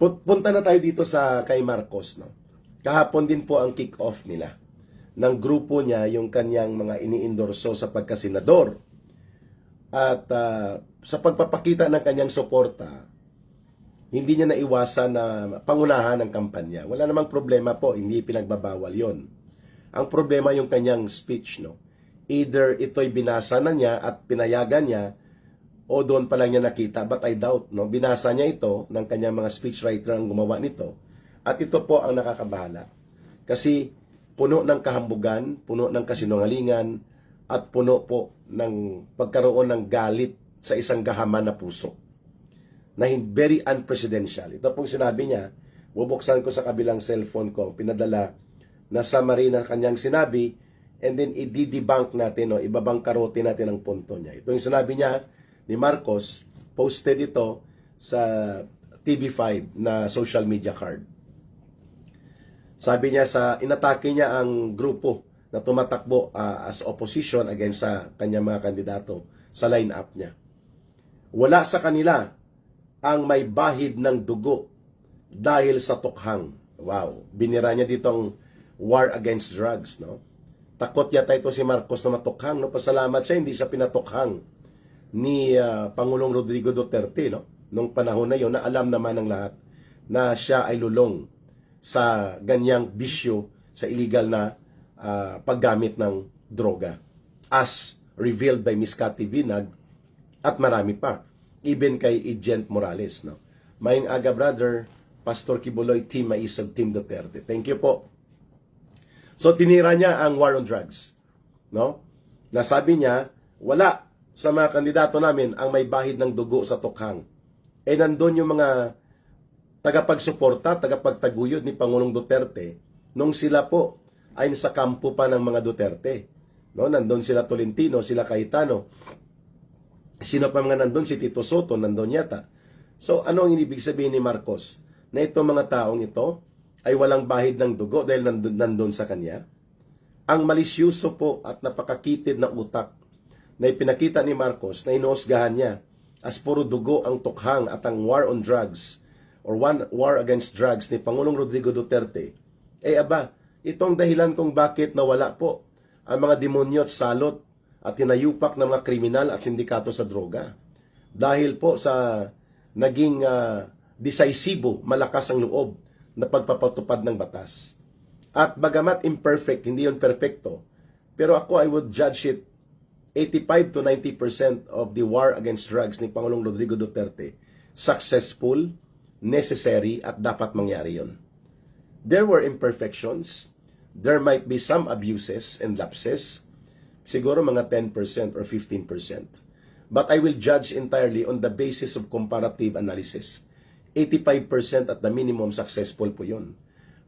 Pu- Punta na tayo dito sa kay Marcos. No? Kahapon din po ang kick-off nila ng grupo niya yung kanyang mga iniindorso sa pagkasenador. At ah, sa pagpapakita ng kanyang suporta, hindi niya naiwasan na pangunahan ng kampanya. Wala namang problema po, hindi pinagbabawal yon. Ang problema yung kanyang speech, no? Either ito'y binasa na niya at pinayagan niya o doon pa lang niya nakita, but I doubt, no? Binasa niya ito ng kanyang mga speechwriter ang gumawa nito. At ito po ang nakakabahala. Kasi puno ng kahambugan, puno ng kasinungalingan, at puno po ng pagkaroon ng galit sa isang gahaman na puso na very unpresidential. Ito pong sinabi niya, bubuksan ko sa kabilang cellphone ko, pinadala na summary na kanyang sinabi, and then i-debunk natin, o ibabangkarote natin ang punto niya. Ito yung sinabi niya ni Marcos, posted ito sa TV5 na social media card. Sabi niya sa inatake niya ang grupo na tumatakbo ah, as opposition against sa kanyang mga kandidato sa line-up niya. Wala sa kanila ang may bahid ng dugo dahil sa tukhang. Wow, binira niya ditong war against drugs, no? Takot yata ito si Marcos na matukhang, no? Pasalamat siya, hindi siya pinatukhang ni ah, Pangulong Rodrigo Duterte, no? Nung panahon na yon na alam naman ng lahat na siya ay lulong sa ganyang bisyo sa illegal na ah, paggamit ng droga. As revealed by Miss Cathy Binag at marami pa even kay Agent Morales no? Maying aga brother Pastor Kibuloy Team Maisog Team Duterte. Thank you po. So tinira niya ang war on drugs no? Nasabi niya wala sa mga kandidato namin ang may bahid ng dugo sa tukhang eh nandun yung mga tagapagsuporta, tagapagtaguyod ni Pangulong Duterte nung sila po ay sa kampo pa ng mga Duterte. No, nandun sila Tolentino, sila Cayetano. Sino pa mga nandun? Si Tito Soto, nandun yata. So, ano ang inibig sabihin ni Marcos? Na itong mga taong ito ay walang bahid ng dugo dahil nandun, nandun sa kanya? Ang malisyuso po at napakakitid na utak na ipinakita ni Marcos na inuosgahan niya as puro dugo ang tukhang at ang war on drugs or one war against drugs ni Pangulong Rodrigo Duterte, eh aba, itong dahilan kung bakit nawala po ang mga demonyo at salot at tinayupak ng mga kriminal at sindikato sa droga. Dahil po sa naging uh, decisibo, malakas ang loob na pagpapatupad ng batas. At bagamat imperfect, hindi yon perfecto, pero ako I would judge it 85 to 90% of the war against drugs ni Pangulong Rodrigo Duterte successful, necessary, at dapat mangyari yon. There were imperfections. There might be some abuses and lapses. Siguro mga 10% or 15%. But I will judge entirely on the basis of comparative analysis. 85% at the minimum successful po yon.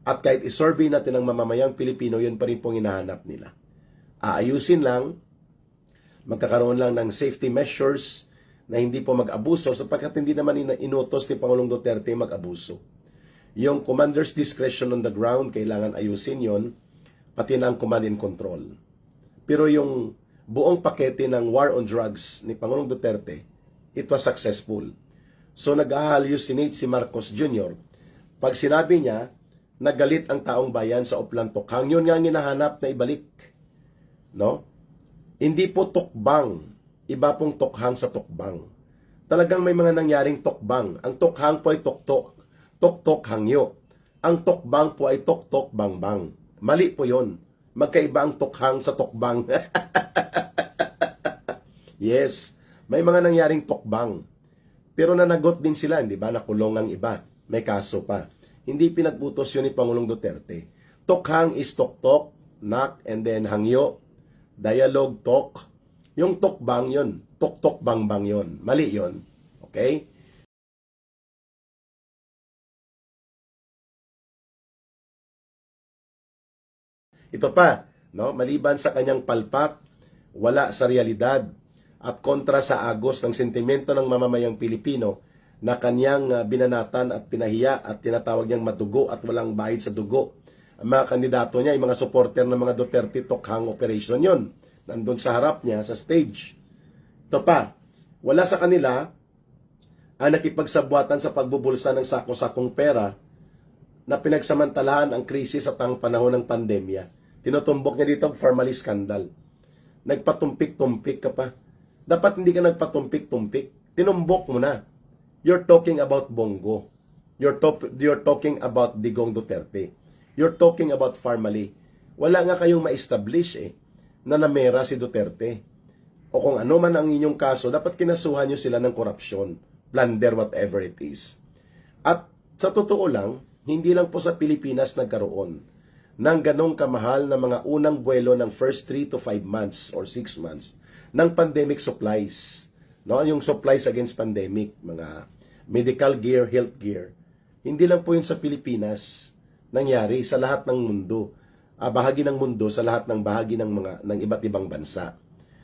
At kahit isurvey natin ang mamamayang Pilipino, yun pa rin pong hinahanap nila. Aayusin lang, magkakaroon lang ng safety measures na hindi po mag-abuso sapagkat hindi naman inutos ni Pangulong Duterte mag-abuso. Yung commander's discretion on the ground, kailangan ayusin yon pati na ang command and control. Pero yung buong pakete ng war on drugs ni Pangulong Duterte, it was successful. So nag-hallucinate si Marcos Jr. Pag sinabi niya, nagalit ang taong bayan sa Oplantok. Hang yun nga ang hinahanap na ibalik. No? Hindi po tukbang. Iba pong tokhang sa tukbang. Talagang may mga nangyaring tokbang. Ang tokhang po ay toktok. Toktok hangyo. Ang tokbang po ay toktok bangbang. Mali po yon. Magkaiba ang tokhang sa tokbang. yes, may mga nangyaring tokbang. Pero nanagot din sila, hindi ba? Nakulong ang iba. May kaso pa. Hindi pinagbutos yun ni Pangulong Duterte. Tokhang is tok-tok, knock, and then hangyo. Dialogue, talk. Yung tokbang yun. Tok-tok bang-bang yun. Mali yun. Okay? Ito pa, no? Maliban sa kanyang palpak, wala sa realidad at kontra sa agos ng sentimento ng mamamayang Pilipino na kanyang ah, binanatan at pinahiya at tinatawag niyang madugo at walang bahid sa dugo. Ang mga kandidato niya, yung mga supporter ng mga Duterte Tokhang Operation yon Nandun sa harap niya, sa stage. Ito pa, wala sa kanila ang nakipagsabwatan sa pagbubulsa ng sako-sakong pera na pinagsamantalahan ang krisis at ang panahon ng pandemya. Tinutumbok niya dito ang formally scandal. Nagpatumpik-tumpik ka pa. Dapat hindi ka nagpatumpik-tumpik. Tinumbok mo na. You're talking about Bongo. You're, top, you're talking about Digong Duterte. You're talking about formally. Wala nga kayong ma-establish eh na namera si Duterte. O kung ano man ang inyong kaso, dapat kinasuhan nyo sila ng korupsyon, plunder, whatever it is. At sa totoo lang, hindi lang po sa Pilipinas nagkaroon ng ganong kamahal na mga unang buwelo ng first 3 to 5 months or 6 months ng pandemic supplies. No, yung supplies against pandemic, mga medical gear, health gear. Hindi lang po yun sa Pilipinas nangyari sa lahat ng mundo. Ah, bahagi ng mundo sa lahat ng bahagi ng mga ng iba't ibang bansa.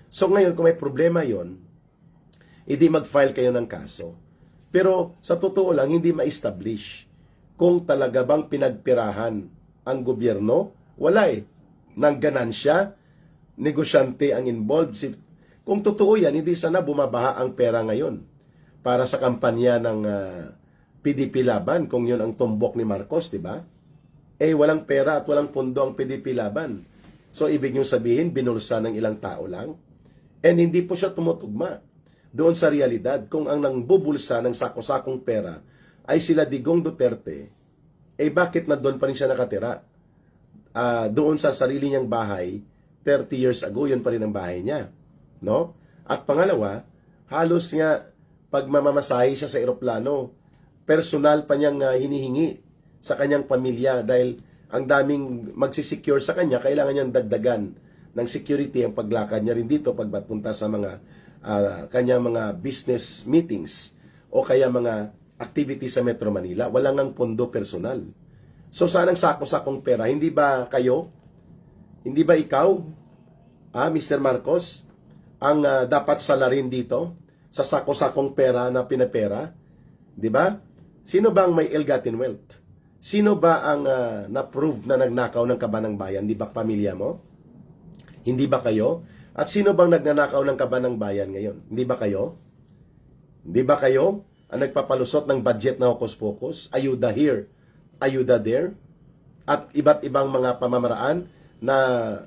So ngayon kung may problema 'yon, hindi mag-file kayo ng kaso. Pero sa totoo lang hindi ma-establish kung talaga bang pinagpirahan ang gobyerno. Wala eh. Nang ganansya, negosyante ang involved. Kung totoo yan, hindi sana bumabaha ang pera ngayon para sa kampanya ng ah, PDP Laban kung yun ang tumbok ni Marcos, di ba? Eh, walang pera at walang pundo ang PDP Laban. So, ibig nyo sabihin, binulsa ng ilang tao lang? And hindi po siya tumutugma doon sa realidad kung ang nangbubulsa ng sako-sakong pera ay sila Digong Duterte, eh bakit na doon pa rin siya nakatira? Ah, doon sa sarili niyang bahay, 30 years ago, yun pa rin ang bahay niya. No? At pangalawa, halos nga pag mamamasahe siya sa eroplano, personal pa niyang ah, hinihingi sa kanyang pamilya dahil ang daming magsisecure sa kanya, kailangan niyang dagdagan ng security ang paglakad niya rin dito pagpunta sa mga ah, kanyang mga business meetings o kaya mga activities sa Metro Manila. Wala ngang pondo personal. So saan ang sako-sakong pera? Hindi ba kayo? Hindi ba ikaw, ah, Mr. Marcos, ang ah, dapat salarin dito sa sako-sakong pera na pinapera? Di ba? Sino ba ang may ill-gotten wealth? Sino ba ang ah, na-prove na nagnakaw ng kabanang bayan? Di ba pamilya mo? Hindi ba kayo? At sino bang nagnanakaw ng kabanang bayan ngayon? Hindi ba kayo? Hindi ba kayo ang nagpapalusot ng budget na hokus-pokus? Ayuda here, ayuda there? At iba't ibang mga pamamaraan na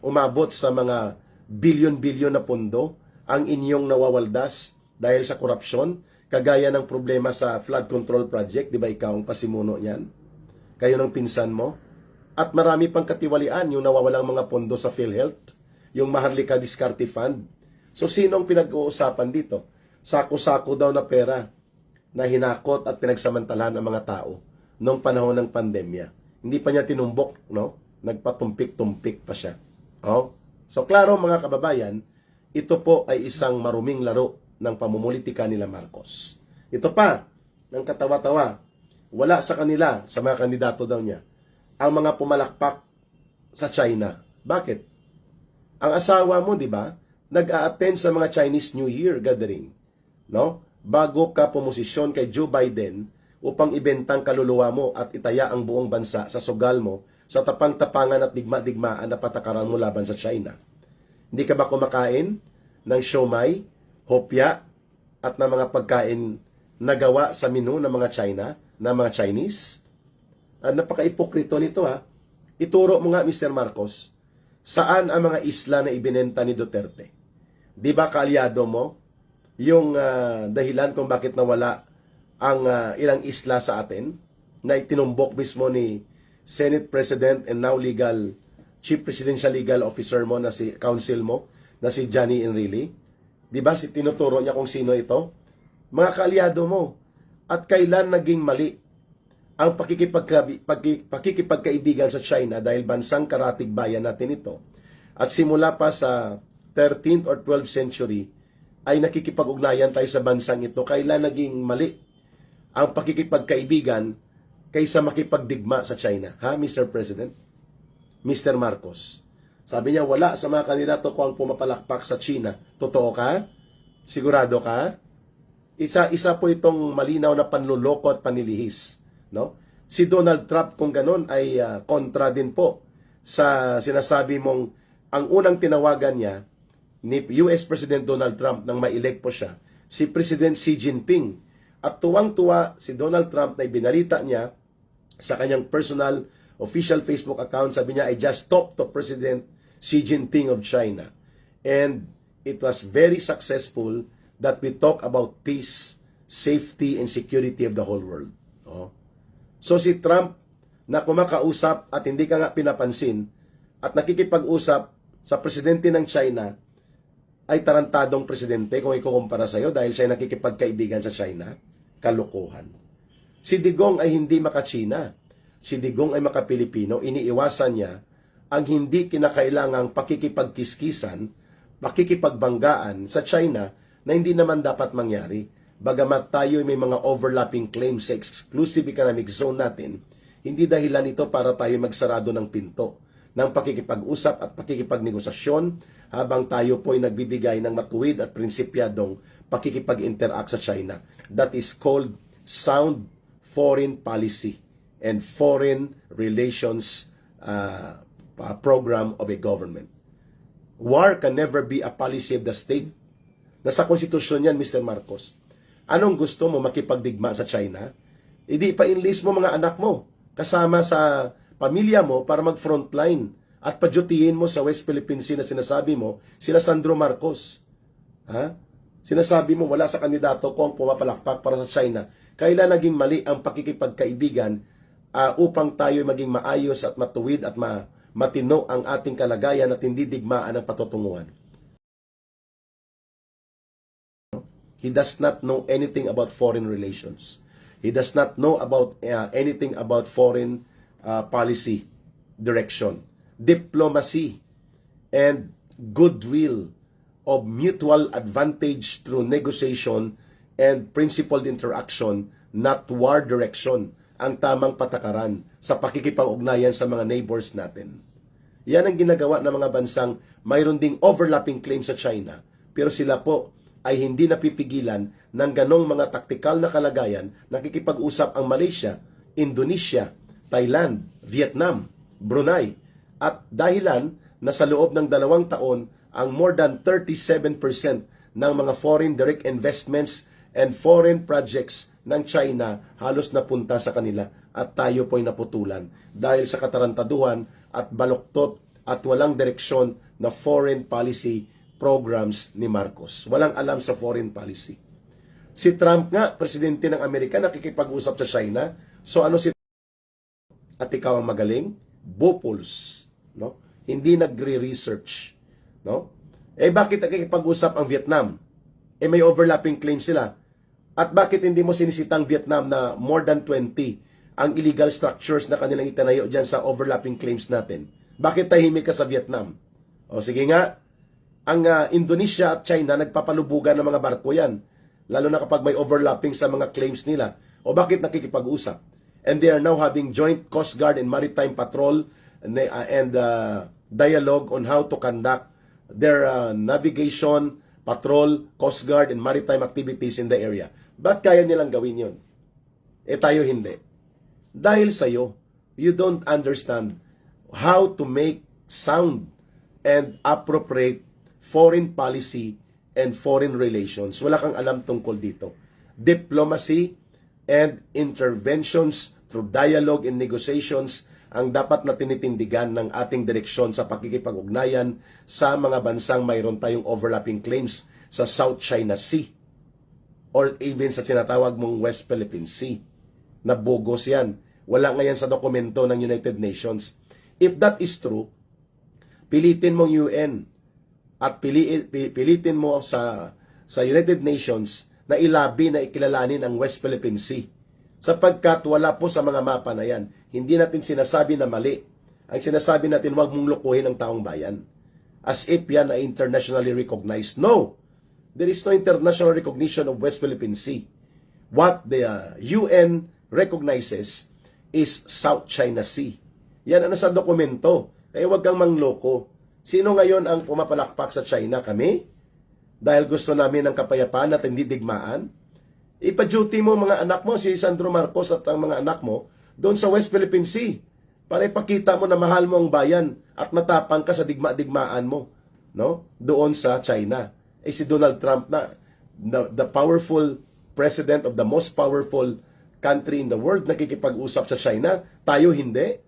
umabot sa mga bilyon-bilyon na pondo ang inyong nawawaldas dahil sa korupsyon, kagaya ng problema sa flood control project, di ba ikaw ang pasimuno niyan? Kayo ng pinsan mo? At marami pang katiwalian yung nawawalang mga pondo sa PhilHealth, yung Maharlika Discarte Fund. So sinong pinag-uusapan dito? Sako-sako daw na pera na hinakot at pinagsamantalahan ng mga tao noong panahon ng pandemya. Hindi pa niya tinumbok, no? Nagpatumpik-tumpik pa siya. Oh? So klaro mga kababayan, ito po ay isang maruming laro ng pamumulitika nila Marcos. Ito pa, ng katawa-tawa, wala sa kanila, sa mga kandidato daw niya, ang mga pumalakpak sa China. Bakit? Ang asawa mo, di ba, nag-a-attend sa mga Chinese New Year gathering, no? Bago ka pumosisyon kay Joe Biden upang ibentang kaluluwa mo at itaya ang buong bansa sa sugal mo sa tapang-tapangan at digma-digmaan na patakaran mo laban sa China. Hindi ka ba kumakain ng siomay, hopya, at ng mga pagkain na gawa sa menu ng mga China, ng mga Chinese? Ah, napaka-ipokrito nito ha. Ituro mo nga, Mr. Marcos, saan ang mga isla na ibinenta ni Duterte? Di ba kaalyado mo yung ah, dahilan kung bakit nawala ang ah, ilang isla sa atin na itinumbok mismo ni Senate President and now legal Chief Presidential Legal Officer mo na si counsel mo na si Johnny Enrile? Di ba si tinuturo niya kung sino ito? Mga kaalyado mo. At kailan naging mali ang pakikipagka, pakikipagkaibigan sa China dahil bansang karatig bayan natin ito. At simula pa sa 13th or 12th century ay nakikipag-ugnayan tayo sa bansang ito. Kailan naging mali ang pakikipagkaibigan kaysa makipagdigma sa China? Ha, Mr. President? Mr. Marcos. Sabi niya, wala sa mga kandidato ko ang pumapalakpak sa China. Totoo ka? Sigurado ka? Isa-isa po itong malinaw na panluloko at panilihis. No? Si Donald Trump kung ganun ay ah, kontra din po sa sinasabi mong ang unang tinawagan niya ni US President Donald Trump nang ma-elect po siya, si President Xi Jinping At tuwang-tuwa si Donald Trump na ibinalita niya sa kanyang personal official Facebook account, sabi niya, I just talked to President Xi Jinping of China. And it was very successful that we talk about peace, safety, and security of the whole world. Oh. So si Trump na kumakausap at hindi ka nga pinapansin at nakikipag-usap sa presidente ng China ay tarantadong presidente kung ikukumpara sa'yo dahil siya nakikipagkaibigan sa China. Kalokohan. Si Digong ay hindi maka-China. Si Digong ay maka-Pilipino. Iniiwasan niya ang hindi kinakailangang pakikipagkiskisan, pakikipagbanggaan sa China na hindi naman dapat mangyari. Bagamat tayo ay may mga overlapping claims sa exclusive economic zone natin, hindi dahilan ito para tayo magsarado ng pinto ng pakikipag-usap at pakikipagnegosasyon habang tayo po ay nagbibigay ng matuwid at prinsipyadong pakikipag-interact sa China. That is called sound foreign policy and foreign relations uh, program of a government. War can never be a policy of the state. Nasa konstitusyon yan, Mr. Marcos. Anong gusto mo makipagdigma sa China? Hindi pa enlist mo mga anak mo kasama sa pamilya mo para mag-frontline at padyutihin mo sa West Philippine Sea na sinasabi mo, sila Sandro Marcos. Ha? Sinasabi mo wala sa kandidato kung pumapalakpak para sa China. Kailan naging mali ang pakikipagkaibigan uh, upang tayo maging maayos at matuwid at ma matino ang ating kalagayan at hindi digmaan ang patutunguhan. He does not know anything about foreign relations. He does not know about uh, anything about foreign uh, policy direction, diplomacy, and goodwill of mutual advantage through negotiation and principled interaction, not war direction, ang tamang patakaran sa pakikipag-ugnayan sa mga neighbors natin. Yan ang ginagawa ng mga bansang mayroon ding overlapping claim sa China, pero sila po ay hindi napipigilan ng ganong mga taktikal na kalagayan nakikipag-usap ang Malaysia, Indonesia, Thailand, Vietnam, Brunei. At dahilan na sa loob ng dalawang taon ang more than 37% ng mga foreign direct investments and foreign projects ng China halos napunta sa kanila at tayo po'y naputulan dahil sa katarantaduhan at baluktot at walang direksyon na foreign policy programs ni Marcos. Walang alam sa foreign policy. Si Trump nga, presidente ng Amerika, nakikipag-usap sa China. So ano si at ikaw ang magaling? Bupuls, no? Hindi nagre-research, no? Eh bakit nakikipag-usap ang Vietnam? Eh may overlapping claims sila. At bakit hindi mo sinisitang Vietnam na more than 20 ang illegal structures na kanilang itanayo dyan sa overlapping claims natin? Bakit tahimik ka sa Vietnam? O sige nga, ang uh, Indonesia at China nagpapalubugan ng mga barko yan. Lalo na kapag may overlapping sa mga claims nila. O bakit nakikipag-usap? And they are now having joint Coast Guard and Maritime Patrol and, uh, and uh, dialogue on how to conduct their uh, navigation, patrol, Coast Guard, and maritime activities in the area. Ba't kaya nilang gawin yon? Eh tayo hindi. Dahil sa'yo, you don't understand how to make sound and appropriate foreign policy and foreign relations. Wala kang alam tungkol dito. Diplomacy and interventions through dialogue and negotiations ang dapat na tinitindigan ng ating direksyon sa pakikipag-ugnayan sa mga bansang mayroon tayong overlapping claims sa South China Sea or even sa sinatawag mong West Philippine Sea. Na bogus yan. Wala ngayon sa dokumento ng United Nations. If that is true, pilitin mong UN at pili, pilitin mo sa sa United Nations na ilabi na ikilalanin ang West Philippine Sea. Sapagkat wala po sa mga mapa na yan. Hindi natin sinasabi na mali. Ang sinasabi natin, huwag mong lukuhin ang taong bayan. As if yan ay internationally recognized. No! There is no international recognition of West Philippine Sea. What the uh, UN recognizes is South China Sea. Yan ang nasa dokumento. Kaya huwag kang mangloko. Sino ngayon ang pumapalakpak sa China? Kami? Dahil gusto namin ng kapayapaan at hindi digmaan? Ipa-duty mo mga anak mo, si Sandro Marcos at ang mga anak mo, doon sa West Philippine Sea. Para ipakita mo na mahal mo ang bayan at matapang ka sa digma-digmaan mo. No? Doon sa China. Eh si Donald Trump na, the, the powerful president of the most powerful country in the world nakikipag-usap sa China, tayo hindi.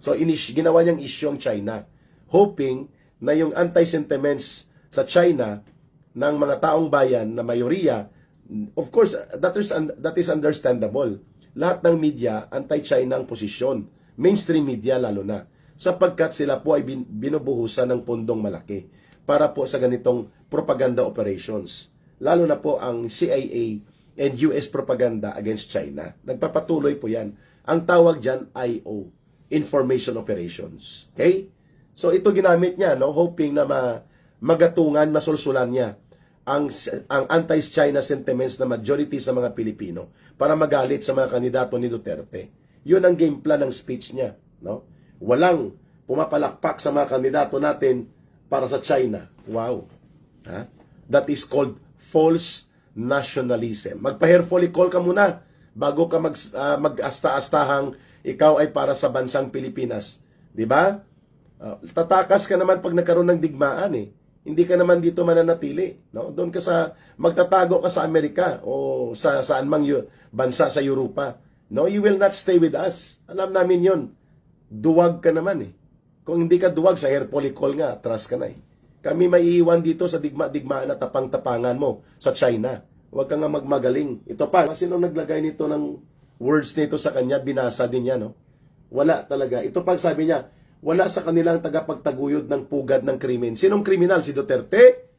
So inish, ginawa niyang issue ang China, hoping na yung anti-sentiments sa China ng mga taong bayan na mayoriya, of course, that is, that is understandable. Lahat ng media, anti-China ang posisyon. Mainstream media lalo na. Sapagkat sila po ay bin, binubuhusan ng pundong malaki para po sa ganitong propaganda operations. Lalo na po ang CIA and US propaganda against China. Nagpapatuloy po yan. Ang tawag dyan, IO, Information Operations. Okay? So ito ginamit niya, no? hoping na ma magatungan, masulsulan niya ang, ang anti-China sentiments na majority sa mga Pilipino para magalit sa mga kandidato ni Duterte. Yun ang game plan ng speech niya. No? Walang pumapalakpak sa mga kandidato natin para sa China. Wow. Ha? That is called false nationalism. Magpa-hair follicle ka muna bago ka mag, ah, mag-asta-astahang ikaw ay para sa bansang Pilipinas. Di ba? Ah, tatakas ka naman pag nagkaroon ng digmaan eh. Hindi ka naman dito mananatili, no? Doon ka sa magtatago ka sa Amerika o sa saan mang yu, bansa sa Europa. No, you will not stay with us. Alam namin 'yon. Duwag ka naman eh. Kung hindi ka duwag sa hair follicle nga, atras ka na eh. Kami maiiwan dito sa digma-digmaan at tapang-tapangan mo sa China. Huwag ka nga magmagaling. Ito pa, sino naglagay nito ng words nito sa kanya, binasa din niya, no? Wala talaga. Ito pag sabi niya, wala sa kanilang tagapagtaguyod ng pugad ng krimen. Sinong kriminal? Si Duterte?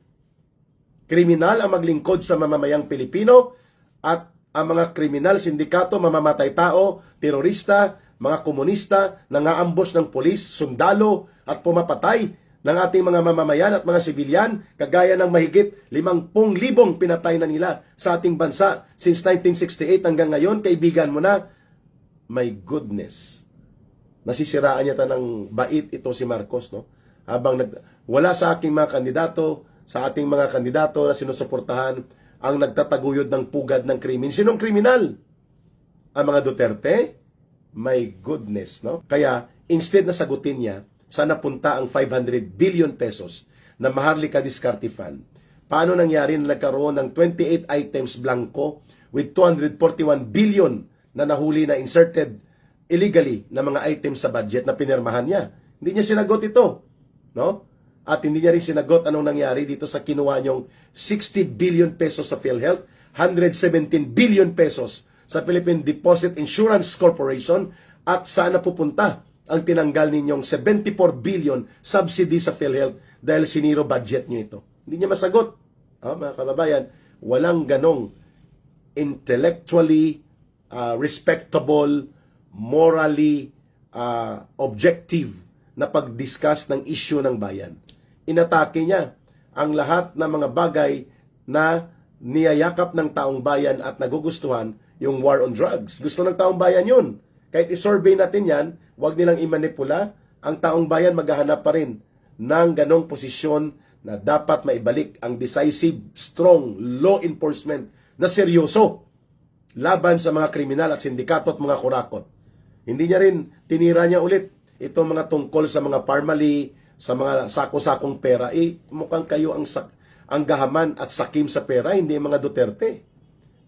Kriminal ang maglingkod sa mamamayang Pilipino at ang mga kriminal, sindikato, mamamatay tao, terorista, mga komunista, nangaambos ng polis, sundalo at pumapatay ng ating mga mamamayan at mga sibilyan, kagaya ng mahigit 50,000 pinatay na nila sa ating bansa since 1968 hanggang ngayon, kaibigan mo na, my goodness, nasisiraan niya ta ng bait ito si Marcos, no? Habang nag, wala sa aking mga kandidato, sa ating mga kandidato na sinusuportahan ang nagtataguyod ng pugad ng krimen. Sinong kriminal? Ang mga Duterte? My goodness, no? Kaya, instead na sagutin niya, sana punta ang 500 billion pesos na Maharlika Discarte Fund. Paano nangyari na nagkaroon ng 28 items blanco with 241 billion na nahuli na inserted illegally na mga items sa budget na pinirmahan niya. Hindi niya sinagot ito. No? At hindi niya rin sinagot anong nangyari dito sa kinuha niyong 60 billion pesos sa PhilHealth, 117 billion pesos sa Philippine Deposit Insurance Corporation at sana pupunta ang tinanggal ninyong 74 billion subsidy sa PhilHealth dahil siniro budget niyo ito. Hindi niya masagot. Ah, mga kababayan, walang ganong intellectually uh, respectable, morally uh, objective na pag-discuss ng issue ng bayan. Inatake niya ang lahat ng mga bagay na niyayakap ng taong bayan at nagugustuhan yung war on drugs. Gusto ng taong bayan yun. Kahit isurvey natin yan, huwag nilang imanipula, ang taong bayan maghahanap pa rin ng ganong posisyon na dapat maibalik ang decisive, strong law enforcement na seryoso laban sa mga kriminal at sindikato at mga kurakot. Hindi niya rin tinira niya ulit itong mga tungkol sa mga parmali, sa mga sako-sakong pera. Eh, mukhang kayo ang, sak ang gahaman at sakim sa pera, hindi mga Duterte.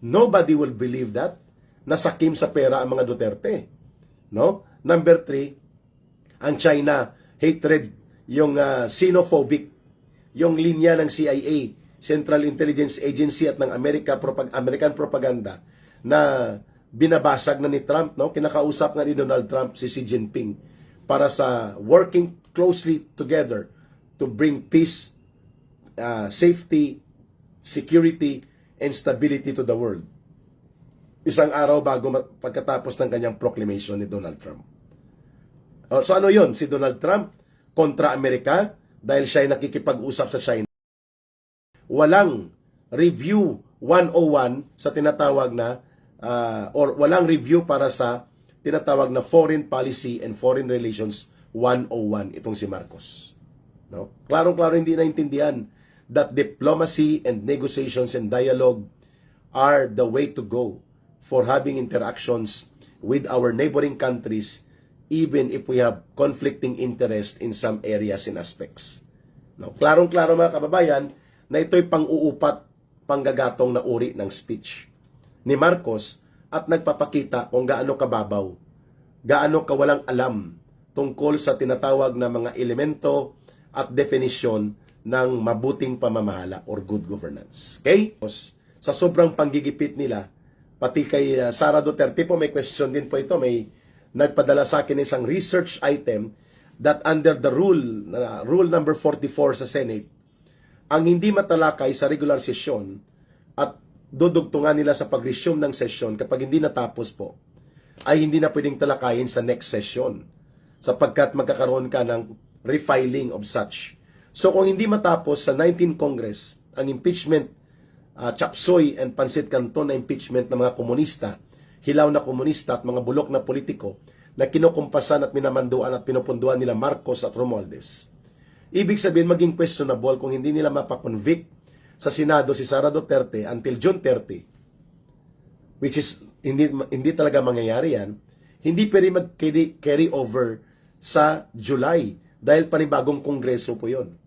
Nobody will believe that na sakim sa pera ang mga Duterte. No? Number three, ang China hatred, yung uh, xenophobic, yung linya ng CIA, Central Intelligence Agency at ng America, propag American propaganda na binabasag na ni Trump, no? Kinakausap nga ni Donald Trump si Xi Jinping para sa working closely together to bring peace, uh, safety, security, and stability to the world. Isang araw bago pagkatapos ng kanyang proclamation ni Donald Trump. Oh, so ano yon Si Donald Trump kontra Amerika dahil siya ay nakikipag-usap sa China. Walang review 101 sa tinatawag na uh, or walang review para sa tinatawag na Foreign Policy and Foreign Relations 101 itong si Marcos. No? Klarong-klaro hindi naintindihan that diplomacy and negotiations and dialogue are the way to go for having interactions with our neighboring countries even if we have conflicting interest in some areas and aspects. No? Klarong-klaro mga kababayan na ito'y pang-uupat panggagatong na uri ng speech ni Marcos at nagpapakita kung gaano kababaw, gaano kawalang alam tungkol sa tinatawag na mga elemento at definisyon ng mabuting pamamahala or good governance. Okay? Sa sobrang panggigipit nila, pati kay uh, Sara Duterte po may question din po ito, may nagpadala sa akin isang research item that under the rule, uh, rule number 44 sa Senate, ang hindi matalakay sa regular session at dudugtungan nila sa pag-resume ng session kapag hindi natapos po, ay hindi na pwedeng talakayin sa next session sapagkat magkakaroon ka ng refiling of such. So kung hindi matapos sa 19 Congress ang impeachment, uh, chapsoy and pansit canton na impeachment ng mga komunista, hilaw na komunista at mga bulok na politiko na kinukumpasan at minamanduan at pinupunduan nila Marcos at Romualdez. Ibig sabihin maging questionable kung hindi nila mapakonvict sa Senado si Sara Duterte until June 30, which is hindi hindi talaga mangyayari yan, hindi pwede mag-carry over sa July dahil panibagong kongreso po yon.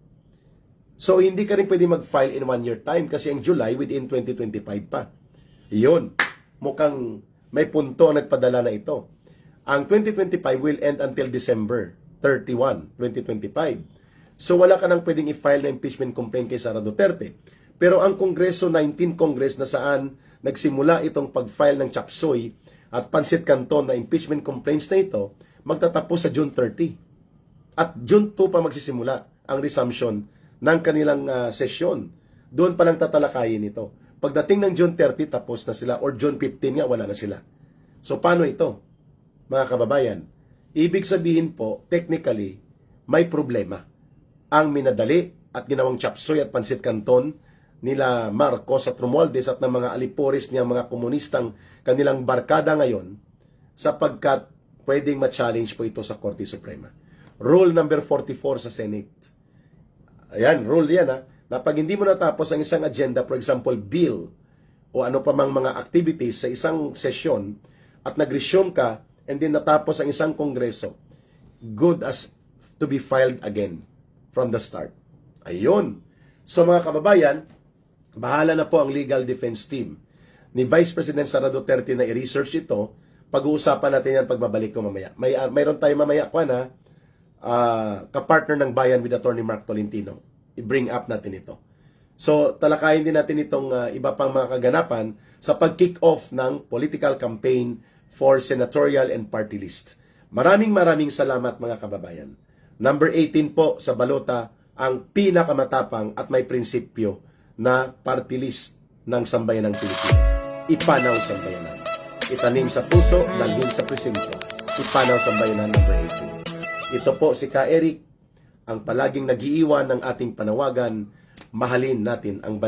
So, hindi ka rin pwede mag-file in one year time kasi ang July within 2025 pa. Yun. Mukhang may punto ang nagpadala na ito. Ang 2025 will end until December 31, 2025. So, wala ka nang pwedeng i-file na impeachment complaint kay Sara Duterte. Pero ang Kongreso 19 Congress na saan nagsimula itong pag-file ng chapsoy at pansit kanton na impeachment complaints na ito, magtatapos sa June 30. At June 2 pa magsisimula ang resumption ng kanilang uh, sesyon. Doon pa lang tatalakayin ito. Pagdating ng June 30, tapos na sila. Or June 15 nga, wala na sila. So, paano ito? Mga kababayan, ibig sabihin po, technically, may problema. Ang minadali at ginawang chapsoy at pansit kanton nila Marcos at Romualdez at ng mga aliporis niya mga komunistang kanilang barkada ngayon sapagkat pwedeng ma-challenge po ito sa Korte Suprema. Rule number 44 sa Senate. Ayan, rule yan ha. Na pag hindi mo natapos ang isang agenda, for example, bill o ano pa mang mga activities sa isang sesyon at nag-resume ka and then natapos ang isang kongreso, good as to be filed again from the start. Ayun. So mga kababayan, Bahala na po ang legal defense team ni Vice President Sara Duterte na i-research ito. Pag-uusapan natin yan pagbabalik ko mamaya. May, uh, mayroon tayo mamaya ko na uh, kapartner ng bayan with Attorney Mark Tolentino. I-bring up natin ito. So, talakayin din natin itong uh, iba pang mga kaganapan sa pag-kick off ng political campaign for senatorial and party list. Maraming maraming salamat mga kababayan. Number 18 po sa balota ang pinakamatapang at may prinsipyo na party list ng sambayan ng Pilipino. Ipanaw sambayanan. Itanim sa puso, dalhin sa presinto. Ipanaw sambayanan number 18. Ito po si Ka Eric, ang palaging nagiiwan ng ating panawagan, mahalin natin ang bansa.